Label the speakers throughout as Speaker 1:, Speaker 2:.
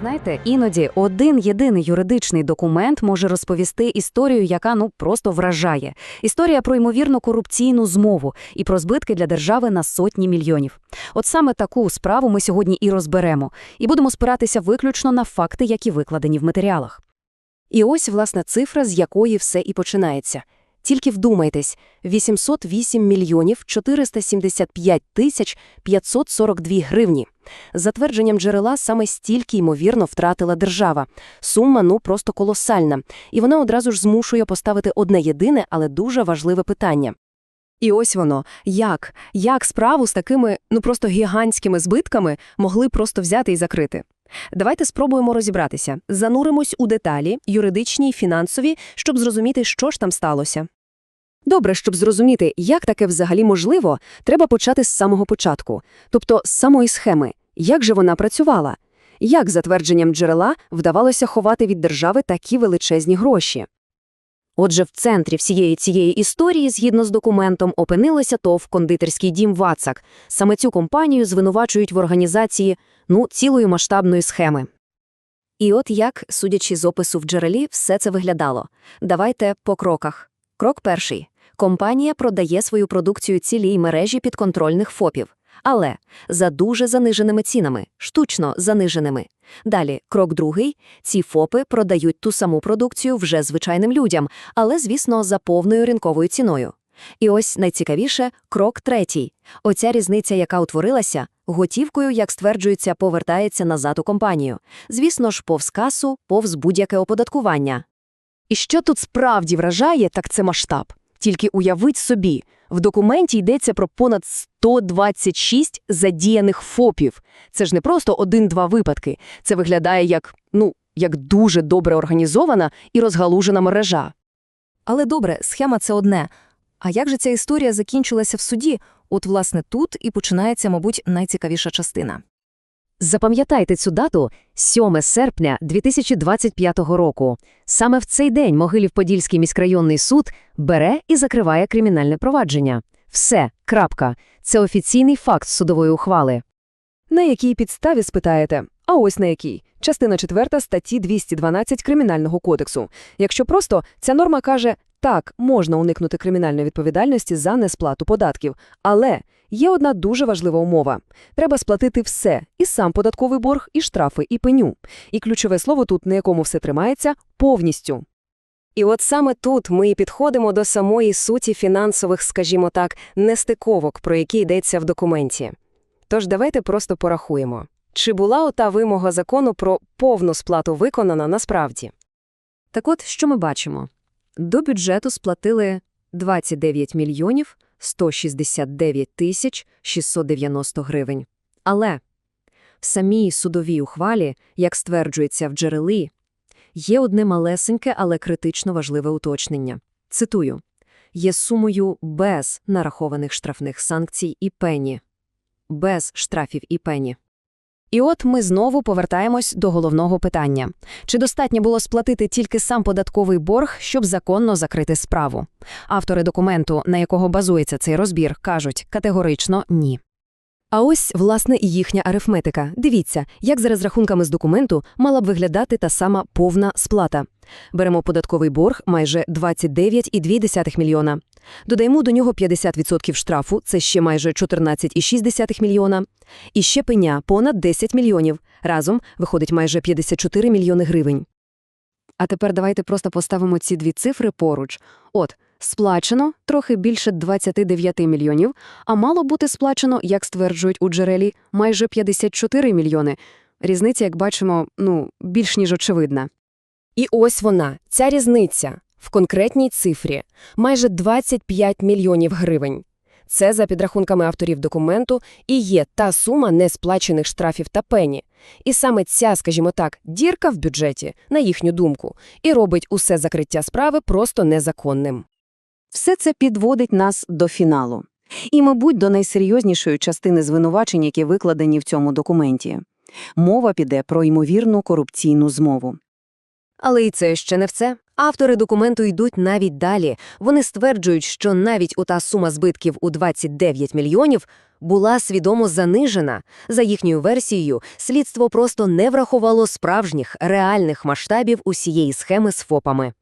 Speaker 1: Знаєте, іноді один єдиний юридичний документ може розповісти історію, яка ну просто вражає. Історія про ймовірно корупційну змову і про збитки для держави на сотні мільйонів. От саме таку справу ми сьогодні і розберемо, і будемо спиратися виключно на факти, які викладені в матеріалах.
Speaker 2: І ось, власна цифра, з якої все і починається. Тільки вдумайтесь – 808 мільйонів 475 тисяч 542 гривні. За твердженням джерела, саме стільки, ймовірно, втратила держава. Сума, ну, просто колосальна. І вона одразу ж змушує поставити одне єдине, але дуже важливе питання. І ось воно. Як? Як справу з такими, ну, просто гігантськими збитками могли просто взяти і закрити? Давайте спробуємо розібратися. Зануримось у деталі, юридичні фінансові, щоб зрозуміти, що ж там сталося. Добре, щоб зрозуміти, як таке взагалі можливо, треба почати з самого початку, тобто з самої схеми. Як же вона працювала? Як, за твердженням джерела, вдавалося ховати від держави такі величезні гроші? Отже, в центрі всієї цієї історії, згідно з документом, опинилося ТОВ «Кондитерський дім Вацак». Саме цю компанію звинувачують в організації, ну, цілої масштабної схеми. І от як, судячи з опису в джерелі, все це виглядало. Давайте по кроках. Крок перший. Компанія продає свою продукцію цілій мережі підконтрольних ФОПів. Але за дуже заниженими цінами, штучно заниженими. Далі, крок другий. Ці ФОПи продають ту саму продукцію вже звичайним людям, але, звісно, за повною ринковою ціною. І ось найцікавіше – крок третій. Оця різниця, яка утворилася, готівкою, як стверджується, повертається назад у компанію. Звісно ж, повз касу, повз будь-яке оподаткування. І що тут справді вражає, так це масштаб. Тільки уявіть собі, в документі йдеться про понад 126 задіяних ФОПів. Це ж не просто один-два випадки. Це виглядає як, ну, як дуже добре організована і розгалужена мережа. Але добре, схема це одне. А як же ця історія закінчилася в суді? От, власне, тут і починається, мабуть, найцікавіша частина. Запам'ятайте цю дату – 7 серпня 2025 року. Саме в цей день Могилів-Подільський міськрайонний суд бере і закриває кримінальне провадження. Все, крапка. Це офіційний факт судової ухвали. На якій підставі, спитаєте? А ось на якій. Частина 4 статті 212 Кримінального кодексу. Якщо просто, ця норма каже, так, можна уникнути кримінальної відповідальності за несплату податків, але є одна дуже важлива умова. Треба сплатити все, і сам податковий борг, і штрафи, і пеню. І ключове слово тут, на якому все тримається – повністю. І от саме тут ми і підходимо до самої суті фінансових, скажімо так, нестиковок, про які йдеться в документі. Тож давайте просто порахуємо. Чи була ота вимога закону про повну сплату виконана насправді? Так от, що ми бачимо? До бюджету сплатили 29 мільйонів 169 тисяч 690 гривень. Але в самій судовій ухвалі, як стверджується в джерелі, є одне малесеньке, але критично важливе уточнення. Цитую. Є сумою без нарахованих штрафних санкцій і пені. Без штрафів і пені. І от ми знову повертаємось до головного питання. Чи достатньо було сплатити тільки сам податковий борг, щоб законно закрити справу? Автори документу, на якого базується цей розбір, кажуть категорично ні. А ось, власне, і їхня арифметика. Дивіться, як за розрахунками з документу мала б виглядати та сама повна сплата. Беремо податковий борг майже 29,2 мільйона. Додаємо до нього 50% штрафу, це ще майже 14,6 мільйона. І ще пеня понад 10 мільйонів. Разом виходить майже 54 мільйони гривень. А тепер давайте просто поставимо ці дві цифри поруч. От, сплачено трохи більше 29 мільйонів, а мало бути сплачено, як стверджують у джерелі, майже 54 мільйони. Різниця, як бачимо, ну, більш ніж очевидна. І ось вона, ця різниця, в конкретній цифрі – майже 25 мільйонів гривень. Це, за підрахунками авторів документу, і є та сума несплачених штрафів та пені. І саме ця, скажімо так, дірка в бюджеті, на їхню думку, і робить усе закриття справи просто незаконним.
Speaker 1: Все це підводить нас до фіналу. І, мабуть, до найсерйознішої частини звинувачень, які викладені в цьому документі. Мова піде про ймовірну корупційну змову.
Speaker 2: Але і це ще не все. Автори документу йдуть навіть далі. Вони стверджують, що навіть у та сума збитків у 29 мільйонів була свідомо занижена. За їхньою версією, слідство просто не врахувало справжніх, реальних масштабів усієї схеми з ФОПами.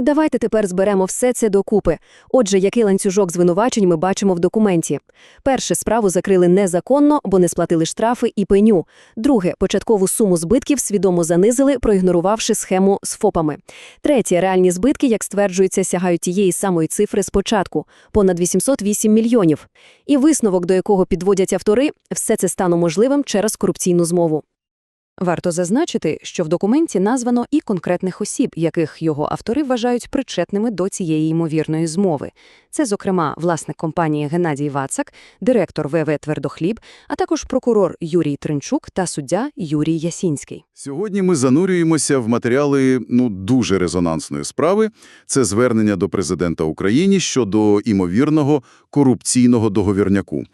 Speaker 2: Давайте тепер зберемо все це докупи. Отже, який ланцюжок звинувачень ми бачимо в документі. Перше, справу закрили незаконно, бо не сплатили штрафи і пеню. Друге, початкову суму збитків свідомо занизили, проігнорувавши схему з ФОПами. Третє, реальні збитки, як стверджується, сягають тієї самої цифри спочатку – понад 808 мільйонів. І висновок, до якого підводять автори, все це стало можливим через корупційну змову.
Speaker 1: Варто зазначити, що в документі названо і конкретних осіб, яких його автори вважають причетними до цієї ймовірної змови. Це, зокрема, власник компанії Геннадій Вацак, директор ВВ «Твердохліб», а також прокурор Юрій Тринчук та суддя Юрій Ясінський.
Speaker 3: Сьогодні ми занурюємося в матеріали ну дуже резонансної справи. Це звернення до президента України щодо імовірного корупційного договірняку.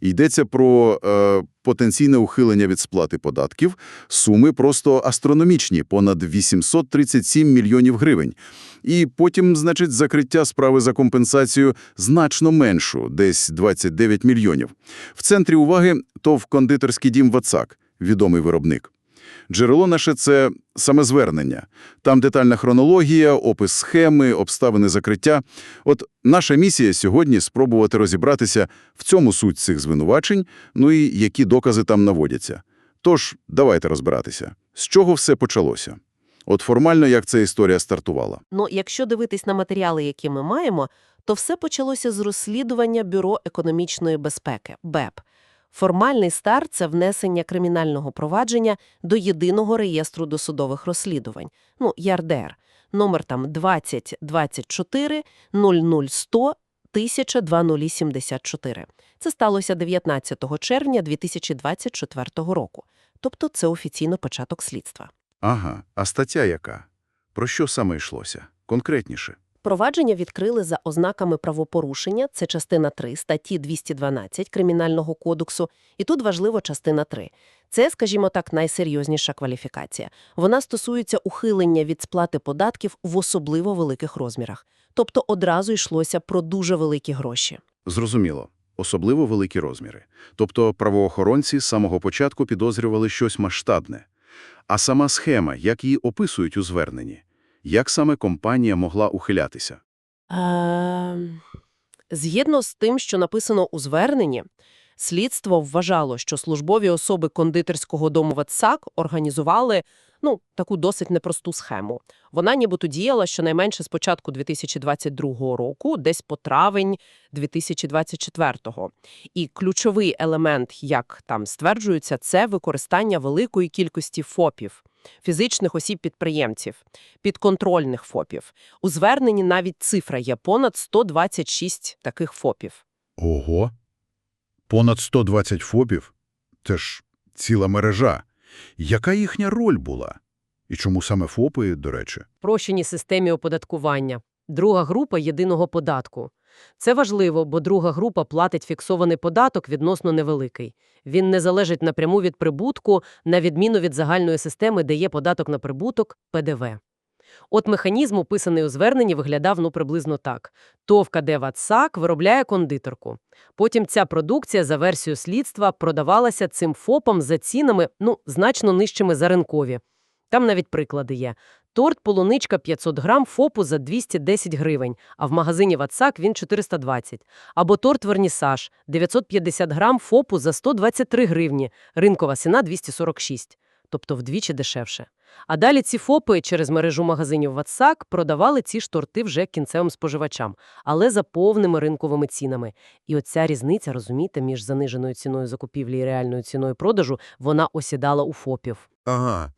Speaker 3: Йдеться про е, потенційне ухилення від сплати податків. Суми просто астрономічні – понад 837 мільйонів гривень. І потім, значить, закриття справи за компенсацію значно меншу – десь 29 мільйонів. В центрі уваги – то в «Кондитерський дім Вацак», відомий виробник. Джерело наше – це саме звернення. Там детальна хронологія, опис схеми, обставини закриття. От наша місія сьогодні – спробувати розібратися в цьому суть цих звинувачень, ну і які докази там наводяться. Тож, давайте розбиратися. З чого все почалося? От формально, як ця історія стартувала.
Speaker 4: Ну, якщо дивитись на матеріали, які ми маємо, то все почалося з розслідування Бюро економічної безпеки – БЕП. Формальний старт – це внесення кримінального провадження до Єдиного реєстру досудових розслідувань, ну, ЯРДР, номер там 2024 00100 1000 Це сталося 19 червня 2024 року. Тобто це офіційно початок слідства.
Speaker 3: Ага, а стаття яка? Про що саме йшлося? Конкретніше.
Speaker 4: Провадження відкрили за ознаками правопорушення, це частина 3 статті 212 Кримінального кодексу, і тут важливо частина 3. Це, скажімо так, найсерйозніша кваліфікація. Вона стосується ухилення від сплати податків в особливо великих розмірах. Тобто одразу йшлося про дуже великі гроші.
Speaker 3: Зрозуміло. Особливо великі розміри. Тобто правоохоронці з самого початку підозрювали щось масштабне. А сама схема, як її описують у зверненні? Як саме компанія могла ухилятися?
Speaker 4: Е, Згідно з тим, що написано у зверненні, слідство вважало, що службові особи кондитерського дому «Ватсак» організували ну, таку досить непросту схему. Вона нібито діяла щонайменше з початку 2022 року, десь по травень 2024. І ключовий елемент, як там стверджується, це використання великої кількості ФОПів, фізичних осіб-підприємців, підконтрольних ФОПів. У зверненні навіть цифра є понад 126 таких ФОПів.
Speaker 5: Ого! Понад 120 ФОПів? Це ж ціла мережа. Яка їхня роль була? І чому саме ФОПи, до речі?
Speaker 6: Прощені системі оподаткування. Друга група – єдиного податку. Це важливо, бо друга група платить фіксований податок відносно невеликий. Він не залежить напряму від прибутку, на відміну від загальної системи, де є податок на прибуток – ПДВ. От механізм, описаний у зверненні, виглядав ну приблизно так. ТОВ КД «Ватсак» виробляє кондитерку. Потім ця продукція, за версією слідства, продавалася цим ФОПом за цінами, ну, значно нижчими за ринкові. Там навіть приклади є. Торт полуничка 500 грам ФОПу за 210 гривень, а в магазині «Ватсак» він 420. Або торт вернісаж 950 грам ФОПу за 123 гривні, ринкова ціна 246, тобто вдвічі дешевше. А далі ці ФОПи через мережу магазинів «Ватсак» продавали ці ж торти вже кінцевим споживачам, але за повними ринковими цінами. І оця різниця, розумієте, між заниженою ціною закупівлі і реальною ціною продажу, вона осідала у ФОПів.
Speaker 5: Ага.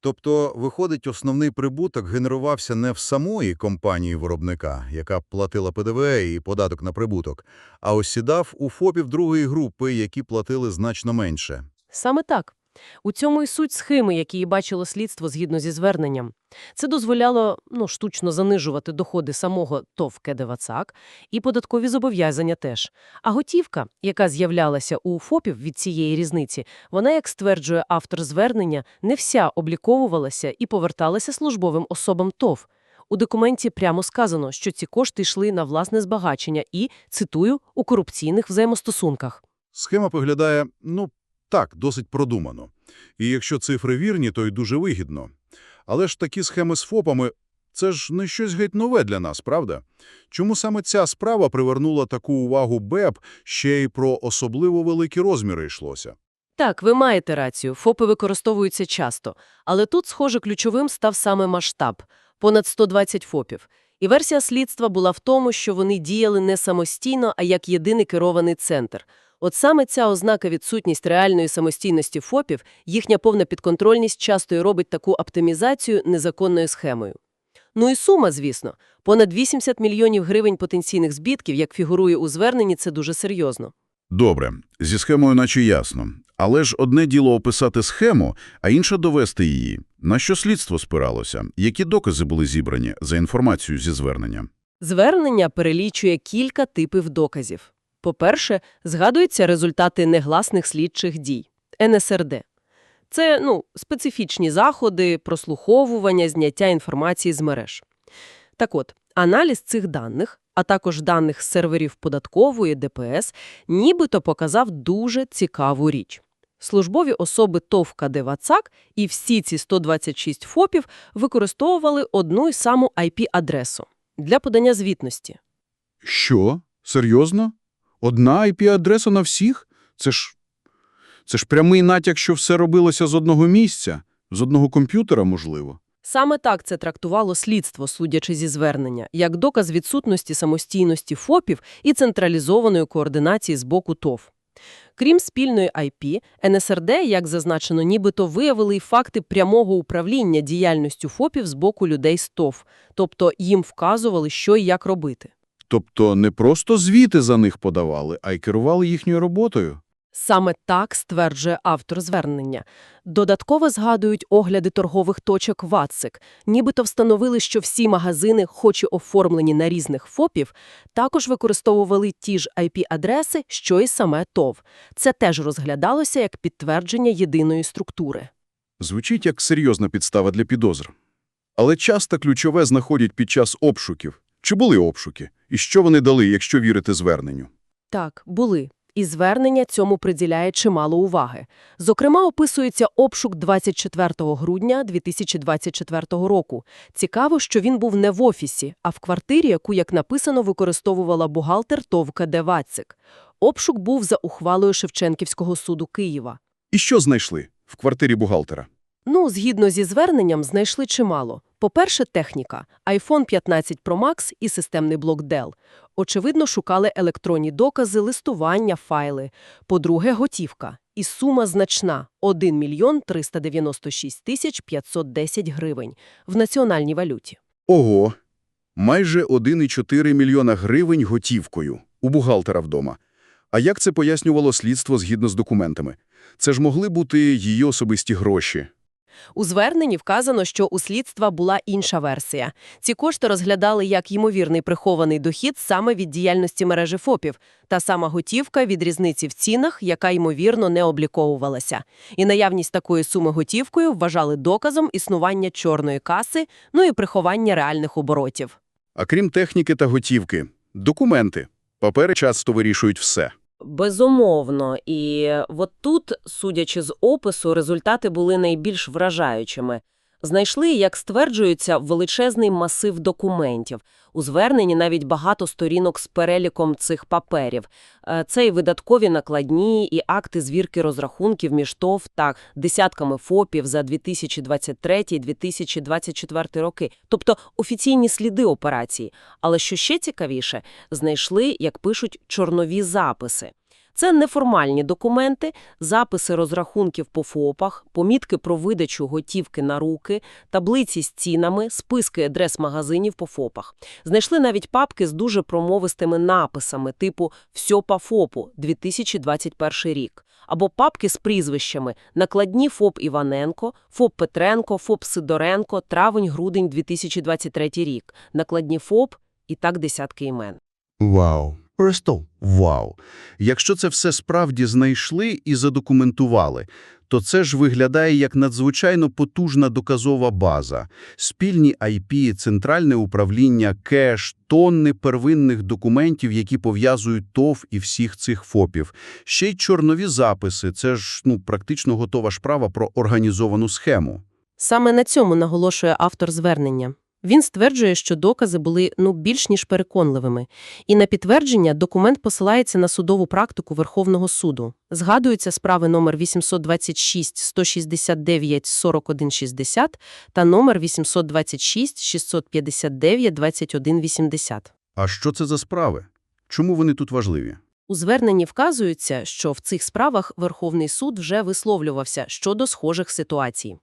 Speaker 5: Тобто, виходить, основний прибуток генерувався не в самої компанії виробника, яка платила ПДВ і податок на прибуток, а осідав у ФОПів другої групи, які платили значно менше.
Speaker 6: Саме так. У цьому і суть схеми, які і бачило слідство згідно зі зверненням. Це дозволяло ну, штучно занижувати доходи самого ТОВ «Кедевацак» і податкові зобов'язання теж. А готівка, яка з'являлася у ФОПів від цієї різниці, вона, як стверджує автор звернення, не вся обліковувалася і поверталася службовим особам ТОВ. У документі прямо сказано, що ці кошти йшли на власне збагачення і, цитую, у корупційних взаємостосунках.
Speaker 7: Схема виглядає, ну, так, досить продумано. І якщо цифри вірні, то й дуже вигідно. Але ж такі схеми з ФОПами – це ж не щось геть нове для нас, правда? Чому саме ця справа привернула таку увагу БЕП, ще й про особливо великі розміри йшлося?
Speaker 4: Так, ви маєте рацію, ФОПи використовуються часто. Але тут, схоже, ключовим став саме масштаб – понад 120 ФОПів. І версія слідства була в тому, що вони діяли не самостійно, а як єдиний керований центр. От саме ця ознака відсутність реальної самостійності ФОПів, їхня повна підконтрольність часто і робить таку оптимізацію незаконною схемою. Ну і сума, звісно. Понад 80 мільйонів гривень потенційних збитків, як фігурує у зверненні, це дуже серйозно.
Speaker 3: Добре, зі схемою наче ясно. Але ж одне діло описати схему, а інше довести її. На що слідство спиралося? Які докази були зібрані за інформацією зі звернення?
Speaker 4: Звернення перелічує кілька типів доказів. По-перше, згадуються результати негласних слідчих дій – НСРД. Це ну, специфічні заходи, прослуховування, зняття інформації з мереж. Так от, аналіз цих даних, а також даних з серверів податкової ДПС, нібито показав дуже цікаву річ. Службові особи ТОВ КД «Вацак» і всі ці 126 ФОПів використовували одну й саму IP-адресу для подання звітності.
Speaker 3: Що? Серйозно? Одна IP-адреса на всіх? Це ж... Це ж прямий натяк, що все робилося з одного місця? З одного комп'ютера, можливо?
Speaker 4: Саме так це трактувало слідство, судячи зі звернення, як доказ відсутності самостійності ФОПів і централізованої координації з боку ТОВ. Крім спільної IP, НСРД, як зазначено, нібито виявили й факти прямого управління діяльністю ФОПів з боку людей з ТОВ, тобто їм вказували, що і як робити.
Speaker 3: Тобто не просто звіти за них подавали, а й керували їхньою роботою?
Speaker 4: Саме так стверджує автор звернення. Додатково згадують огляди торгових точок ВАЦИК. Нібито встановили, що всі магазини, хоч і оформлені на різних ФОПів, також використовували ті ж IP-адреси, що й саме ТОВ. Це теж розглядалося як підтвердження єдиної структури.
Speaker 3: Звучить як серйозна підстава для підозр. Але часто ключове знаходять під час обшуків. Чи були обшуки? І що вони дали, якщо вірити зверненню?
Speaker 4: Так, були. І звернення цьому приділяє чимало уваги. Зокрема, описується обшук 24 грудня 2024 року. Цікаво, що він був не в офісі, а в квартирі, яку, як написано, використовувала бухгалтер ТОВ КД «Вацик». Обшук був за ухвалою Шевченківського суду Києва.
Speaker 3: І що знайшли в квартирі бухгалтера?
Speaker 4: Ну, згідно зі зверненням, знайшли чимало. По-перше, техніка – iPhone 15 Pro Max і системний блок Dell. Очевидно, шукали електронні докази, листування, файли. По-друге, готівка. І сума значна – 1 мільйон 396 тисяч 510 гривень в національній валюті.
Speaker 3: Ого! Майже 1,4 мільйона гривень готівкою у бухгалтера вдома. А як це пояснювало слідство згідно з документами? Це ж могли бути її особисті гроші.
Speaker 4: У зверненні вказано, що у слідства була інша версія. Ці кошти розглядали як ймовірний прихований дохід саме від діяльності мережі ФОПів, та сама готівка від різниці в цінах, яка ймовірно не обліковувалася. І наявність такої суми готівкою вважали доказом існування чорної каси, ну і приховання реальних оборотів.
Speaker 3: А крім техніки та готівки – документи. Папери часто вирішують все.
Speaker 8: Безумовно, і от тут, судячи з опису, результати були найбільш вражаючими. Знайшли, як стверджується, величезний масив документів. У зверненні навіть багато сторінок з переліком цих паперів. Е, Це і видаткові накладні, і акти звірки розрахунків між ТОВ та десятками ФОПів за 2023-2024 роки. Тобто офіційні сліди операції. Але що ще цікавіше, знайшли, як пишуть, чорнові записи. Це неформальні документи, записи розрахунків по ФОПах, помітки про видачу готівки на руки, таблиці з цінами, списки адрес магазинів по ФОПах. Знайшли навіть папки з дуже промовистими написами типу «Всьо по ФОПу» 2021 рік. Або папки з прізвищами «Накладні ФОП Іваненко», ФОП Петренко, ФОП Сидоренко, травень-грудень 2023 рік, накладні ФОП і так десятки імен.
Speaker 3: Вау. Просто вау. Якщо це все справді знайшли і задокументували, то це ж виглядає як надзвичайно потужна доказова база. Спільні IP, центральне управління, кеш, тонни первинних документів, які пов'язують ТОВ і всіх цих ФОПів. Ще й чорнові записи – це ж ну, практично готова справа про організовану схему.
Speaker 4: Саме на цьому наголошує автор звернення. Він стверджує, що докази були ну більш ніж переконливими. І на підтвердження документ посилається на судову практику Верховного суду. Згадуються справи номер 826 169 4160 та номер 826 659 2180.
Speaker 3: А що це за справи? Чому вони тут важливі?
Speaker 4: У зверненні вказується, що в цих справах Верховний суд вже висловлювався щодо схожих ситуацій.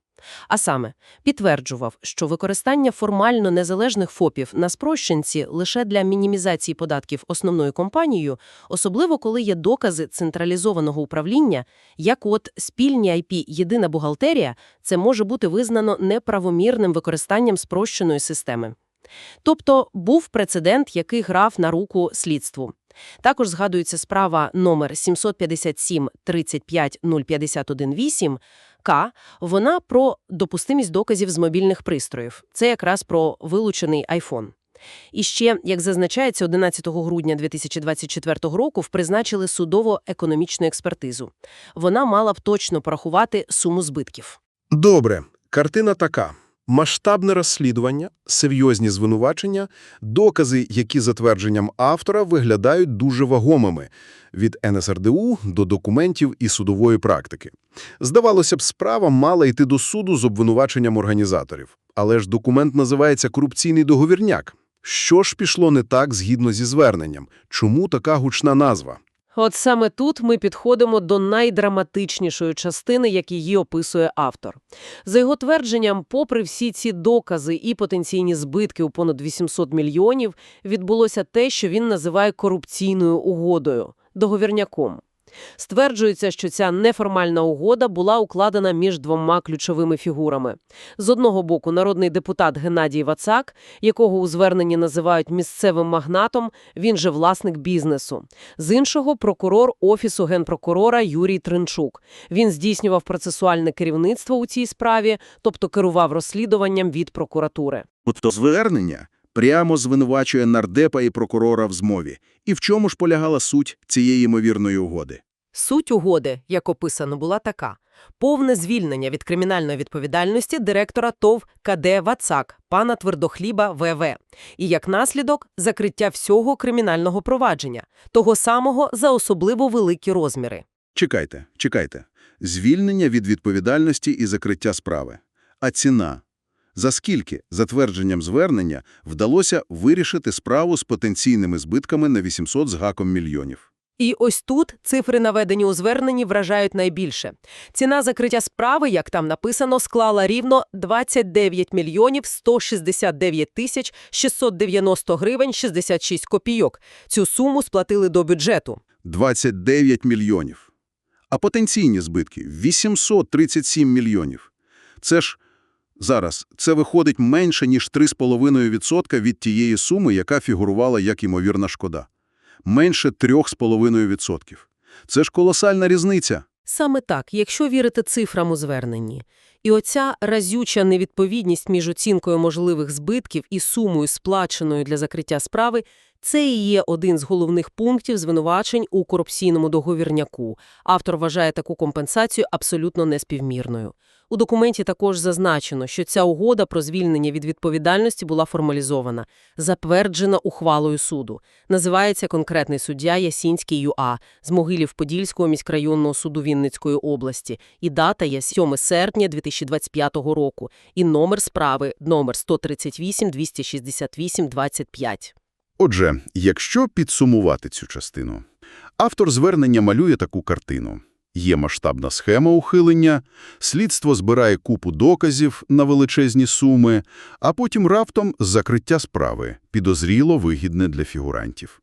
Speaker 4: А саме, підтверджував, що використання формально незалежних ФОПів на спрощенці лише для мінімізації податків основною компанією, особливо коли є докази централізованого управління, як от спільні IP «Єдина бухгалтерія», це може бути визнано неправомірним використанням спрощеної системи. Тобто був прецедент, який грав на руку слідству. Також згадується справа номер 757 35 0518 К. Вона про допустимість доказів з мобільних пристроїв. Це якраз про вилучений iPhone. І ще, як зазначається, 11 грудня 2024 року призначили судово-економічну експертизу. Вона мала б точно порахувати суму збитків.
Speaker 9: Добре, картина така. Масштабне розслідування, серйозні звинувачення, докази, які за твердженням автора виглядають дуже вагомими – від НСРДУ до документів і судової практики. Здавалося б, справа мала йти до суду з обвинуваченням організаторів. Але ж документ називається «корупційний договірняк». Що ж пішло не так згідно зі зверненням? Чому така гучна назва?
Speaker 6: От саме тут ми підходимо до найдраматичнішої частини, як її описує автор. За його твердженням, попри всі ці докази і потенційні збитки у понад 800 мільйонів, відбулося те, що він називає корупційною угодою – договірняком. Стверджується, що ця неформальна угода була укладена між двома ключовими фігурами. З одного боку, народний депутат Геннадій Вацак, якого у зверненні називають місцевим магнатом, він же власник бізнесу. З іншого – прокурор Офісу генпрокурора Юрій Тринчук. Він здійснював процесуальне керівництво у цій справі, тобто керував розслідуванням від прокуратури.
Speaker 10: Тобто звернення прямо звинувачує нардепа і прокурора в змові. І в чому ж полягала суть цієї ймовірної угоди?
Speaker 4: Суть угоди, як описано, була така. Повне звільнення від кримінальної відповідальності директора ТОВ КД «Вацак» пана Твердохліба ВВ. І як наслідок – закриття всього кримінального провадження, того самого за особливо великі розміри.
Speaker 3: Чекайте, чекайте. Звільнення від відповідальності і закриття справи. А ціна? За скільки, за твердженням звернення, вдалося вирішити справу з потенційними збитками на 800 з гаком мільйонів?
Speaker 4: І ось тут цифри, наведені у зверненні, вражають найбільше. Ціна закриття справи, як там написано, склала рівно 29 мільйонів 169 тисяч 690 гривень 66 копійок. Цю суму сплатили до бюджету.
Speaker 3: 29 мільйонів. А потенційні збитки – 837 мільйонів. Це ж, зараз, це виходить менше, ніж 3,5% від тієї суми, яка фігурувала як ймовірна шкода. Менше 3,5%. Це ж колосальна різниця.
Speaker 4: Саме так, якщо вірити цифрам у зверненні. І оця разюча невідповідність між оцінкою можливих збитків і сумою, сплаченою для закриття справи, це і є один з головних пунктів звинувачень у корупційному договірняку. Автор вважає таку компенсацію абсолютно неспівмірною. У документі також зазначено, що ця угода про звільнення від відповідальності була формалізована, затверджена ухвалою суду. Називається конкретний суддя Ясінський ЮА з Могилів-Подільського міськрайонного суду Вінницької області. І дата є 7 серпня 2025 року. І номер справи – номер 138-268-25.
Speaker 3: Отже, якщо підсумувати цю частину, автор звернення малює таку картину. Є масштабна схема ухилення, слідство збирає купу доказів на величезні суми, а потім раптом закриття справи, підозріло вигідне для фігурантів.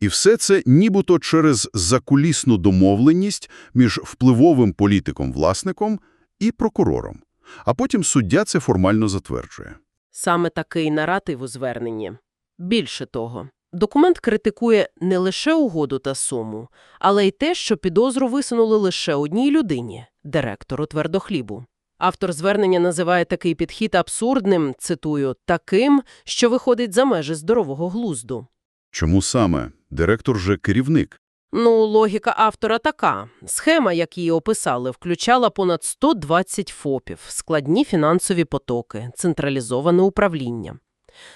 Speaker 3: І все це нібито через закулісну домовленість між впливовим політиком-власником і прокурором. А потім суддя це формально затверджує.
Speaker 4: Саме такий наратив у зверненні. Більше того, Документ критикує не лише угоду та суму, але й те, що підозру висунули лише одній людині – директору твердохлібу. Автор звернення називає такий підхід абсурдним, цитую, «таким, що виходить за межі здорового глузду».
Speaker 3: Чому саме? Директор же керівник.
Speaker 4: Ну, логіка автора така. Схема, як її описали, включала понад 120 ФОПів, складні фінансові потоки, централізоване управління.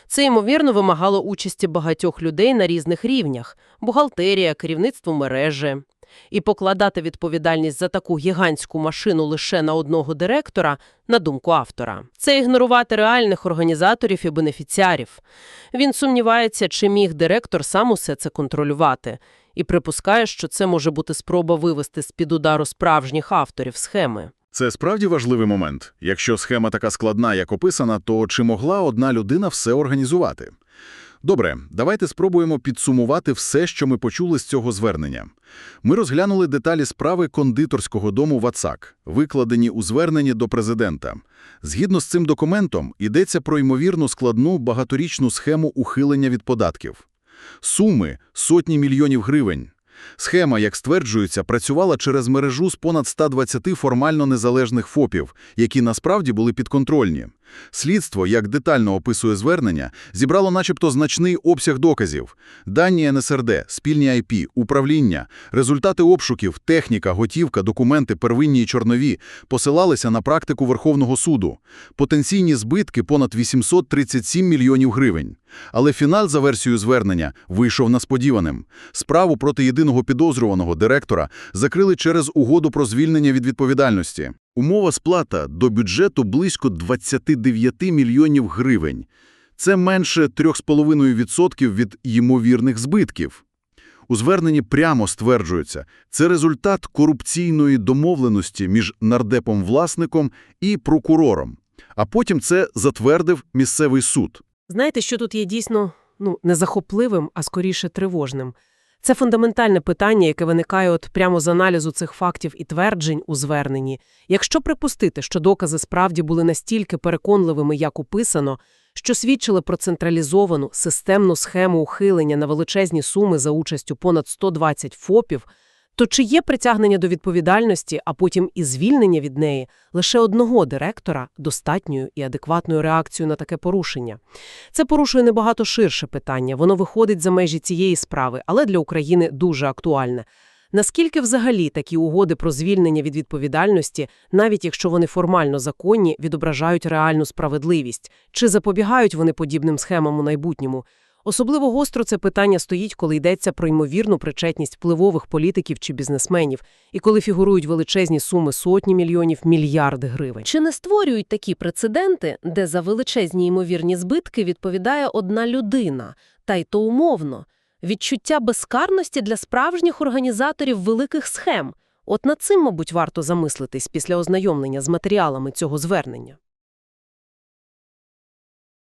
Speaker 4: Це, ймовірно, вимагало участі багатьох людей на різних рівнях – бухгалтерія, керівництво мережі. І покладати відповідальність за таку гігантську машину лише на одного директора, на думку автора. Це ігнорувати реальних організаторів і бенефіціарів. Він сумнівається, чи міг директор сам усе це контролювати, і припускає, що це може бути спроба вивести з-під удару справжніх авторів схеми.
Speaker 3: Це справді важливий момент. Якщо схема така складна, як описана, то чи могла одна людина все організувати? Добре, давайте спробуємо підсумувати все, що ми почули з цього звернення. Ми розглянули деталі справи кондитерського дому «Вацак», викладені у зверненні до президента. Згідно з цим документом, йдеться про ймовірну складну багаторічну схему ухилення від податків. Суми – сотні мільйонів гривень. Схема, як стверджується, працювала через мережу з понад 120 формально незалежних ФОПів, які насправді були підконтрольні. Слідство, як детально описує звернення, зібрало начебто значний обсяг доказів. Дані НСРД, спільні IP, управління, результати обшуків, техніка, готівка, документи первинні і чорнові посилалися на практику Верховного суду. Потенційні збитки понад 837 мільйонів гривень. Але фінал за версією звернення вийшов несподіваним. Справу проти єдиного підозрюваного директора закрили через угоду про звільнення від відповідальності. Умова сплата до бюджету близько 29 мільйонів гривень. Це менше 3,5% від ймовірних збитків. У зверненні прямо стверджується, це результат корупційної домовленості між нардепом-власником і прокурором. А потім це затвердив місцевий суд.
Speaker 4: Знаєте, що тут є дійсно ну, не захопливим, а скоріше тривожним? Це фундаментальне питання, яке виникає от прямо з аналізу цих фактів і тверджень у зверненні. Якщо припустити, що докази справді були настільки переконливими, як описано, що свідчили про централізовану системну схему ухилення на величезні суми за участю понад 120 ФОПів, то чи є притягнення до відповідальності, а потім і звільнення від неї лише одного директора достатньою і адекватною реакцією на таке порушення? Це порушує набагато ширше питання, воно виходить за межі цієї справи, але для України дуже актуальне. Наскільки взагалі такі угоди про звільнення від відповідальності, навіть якщо вони формально законні, відображають реальну справедливість? Чи запобігають вони подібним схемам у майбутньому? Особливо гостро це питання стоїть, коли йдеться про ймовірну причетність впливових політиків чи бізнесменів, і коли фігурують величезні суми сотні мільйонів, мільярди гривень.
Speaker 1: Чи не створюють такі прецеденти, де за величезні ймовірні збитки відповідає одна людина, та й то умовно? Відчуття безкарності для справжніх організаторів великих схем. От над цим, мабуть, варто замислитись після ознайомлення з матеріалами цього звернення.